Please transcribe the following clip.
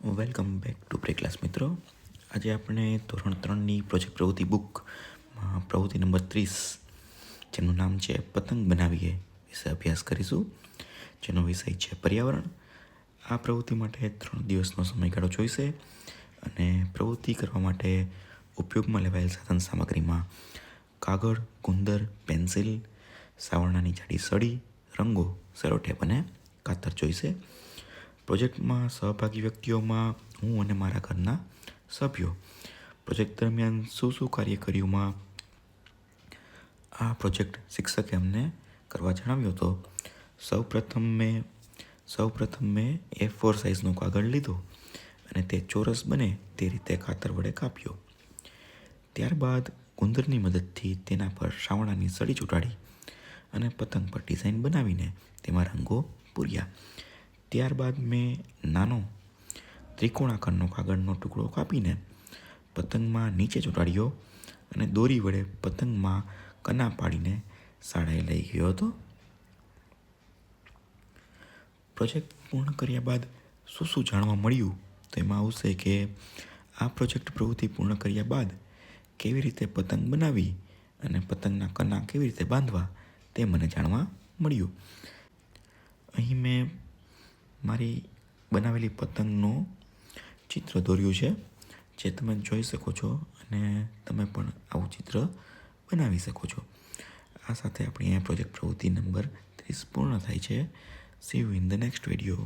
Welcome back to pre class મિત્રો. આજે આપણે ધોરણ ત્રણની પ્રોજેક્ટ પ્રવૃત્તિ બુક પ્રવૃત્તિ નંબર ત્રીસ, જેનું નામ છે પતંગ બનાવીએ વિશે અભ્યાસ કરીશું. જેનો વિષય છે પર્યાવરણ. આ પ્રવૃત્તિ માટે ત્રણ દિવસનો સમયગાળો જોઈશે અને પ્રવૃત્તિ કરવા માટે ઉપયોગમાં લેવાયેલ સાધન સામગ્રીમાં કાગળ, ગુંદર, પેન્સિલ, સાવરણાની જાડી સળી, રંગો સેરોટેપ અને કાતર જોઈશે. પ્રોજેક્ટમાં સહભાગી વ્યક્તિઓમાં હું અને મારા ઘરના સભ્યો પ્રોજેક્ટ દરમિયાન શું શું કાર્ય કર્યુંમાં આ પ્રોજેક્ટ શિક્ષકે અમને કરવા જણાવ્યો હતો. સૌ પ્રથમ મેં, સૌ પ્રથમ મેં એ ફોર સાઇઝનો કાગળ લીધો અને તે ચોરસ બને તે રીતે કાતર વડે કાપ્યો. ત્યારબાદ કુંદરની મદદથી તેના પર શ્રાવણાની સળી ચૂંટાડી અને પતંગ પર ડિઝાઇન બનાવીને તેમાં રંગો પૂર્યા. ત્યારબાદ મેં નાનો ત્રિકોણ આકારનો કાગળનો ટુકડો કાપીને પતંગમાં નીચે ચોંટાડ્યો અને દોરી વડે પતંગમાં કના પાડીને શાળાએ લઈ ગયો હતો. પ્રોજેક્ટ પૂર્ણ કર્યા બાદ શું શું જાણવા મળ્યું તો એમાં આવશે કે આ પ્રોજેક્ટ પ્રવૃત્તિ પૂર્ણ કર્યા બાદ કેવી રીતે પતંગ બનાવી અને પતંગના કના કેવી રીતે બાંધવા તે મને જાણવા મળ્યું. અહીં મેં મારી બનાવેલી પતંગનું ચિત્ર દોર્યું છે, જે તમે જોઈ શકો છો અને તમે પણ આવું ચિત્ર બનાવી શકો છો. આ સાથે આપણી આ પ્રોજેક્ટ પ્રવૃત્તિ નંબર ત્રીસ પૂર્ણ થાય છે. See you in the next video